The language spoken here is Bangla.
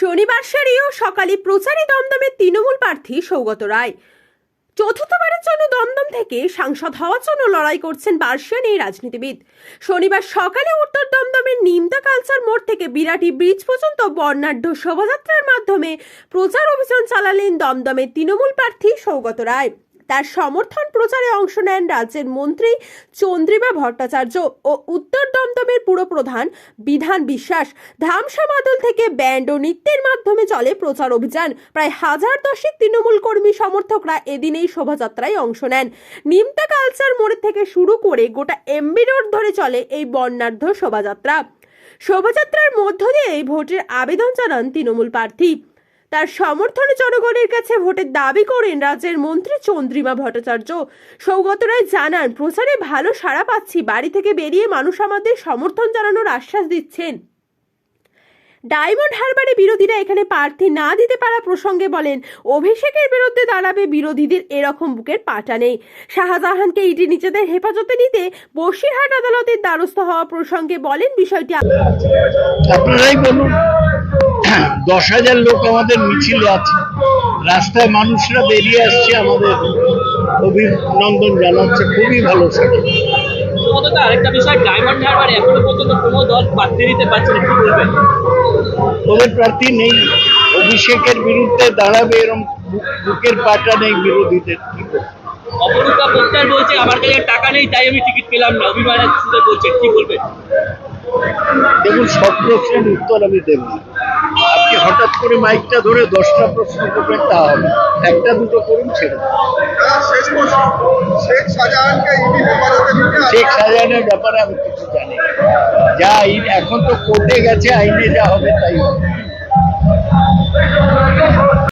শনিবার সেরেও সকালে প্রচারে দমদমের তৃণমূল প্রার্থী সৌগত রায়। চতুর্থবারের জন্য দমদম থেকে সাংসদ হওয়ার জন্য লড়াই করছেন বার্ষিয়ান এই রাজনীতিবিদ। শনিবার সকালে উত্তর দমদমের নিমতা কালচার মোড় থেকে বিরাটি ব্রিজ পর্যন্ত বর্ণাঢ্য শোভাযাত্রার মাধ্যমে প্রচার অভিযান চালালেন দমদমের তৃণমূল প্রার্থী সৌগত রায়। তার সমর্থন প্রচারে অংশ নেন রাজ্যের মন্ত্রী চন্দ্রিমা ভট্টাচার্য ও উত্তর দমদমের পুরপ্রধান বিধান বিশ্বাস। ধামসা মাদল থেকে ব্যান্ড ও নৃত্যের মাধ্যমে চলে প্রচার অভিযান। প্রায় হাজার দশেক তৃণমূল কর্মী সমর্থকরা এদিন এই শোভাযাত্রায় অংশ নেন। নিমতা কালচার মোড় থেকে শুরু করে গোটা এমবি রোড ধরে চলে এই বর্ণাঢ্য শোভাযাত্রা। শোভাযাত্রার মধ্য দিয়ে ভোটের আবেদন জানান তৃণমূল প্রার্থী। তার সমর্থনে জনগণের কাছে ভোটের দাবি করেন রাজ্যের মন্ত্রী চন্দ্রিমা ভট্টাচার্য। সৌগত রায় জানান, প্রচারে ভালো সাড়া পাচ্ছি, বাড়ি থেকে বেরিয়ে মানুষ আমাদের সমর্থন জানানোর আশ্বাস দিচ্ছেন। ডায়মন্ড হারবারে বিরোধীরা এখানে প্রার্থী না দিতে পারা প্রসঙ্গে বলেন, অভিষেকের বিরুদ্ধে দাঁড়াবে বিরোধীদের এরকম বুকের পাটা নেই। শাহজাহানকে ইডি নিজেদের হেফাজতে নিতে বসিরহাট আদালতের দ্বারস্থ হওয়া প্রসঙ্গে বলেন বিষয়টি আপনারাই বলুন। দশ হাজার লোক আমাদের মিছিলে আছে। রাস্তায় মানুষরা বেরিয়ে আসছে আমাদের। অভিনন্দন জানাচ্ছে। খুবই ভালো সেটা আরেকটা বিষয় ডায়মন্ড হারবার এখনও পর্যন্ত কোনো দল প্রার্থী দিতে পারছে না কি বলবেন? ওদের প্রার্থী নেই। অভিষেকের বিরুদ্ধে দাঁড়াবে এরকম বুকের পাটা নেই বিরোধীদের। অপরূপা বলছে আমার কাছে টাকা নেই তাই আমি টিকিট পেলাম না। অভিমানের সুরে বলছেন কি বলবেন? দেখুন সব প্রশ্নের উত্তর আমি দেব আপনি হঠাৎ করে মাইকটা ধরে দশটা প্রশ্ন করবেন তা হবে। একটা দুটো করুন ছেড়ে শেখ শাহজাহানের ব্যাপারে আমি কিছু জানি যা আইন এখন তো কোর্টে গেছে আইনে যা হবে তাই হবে।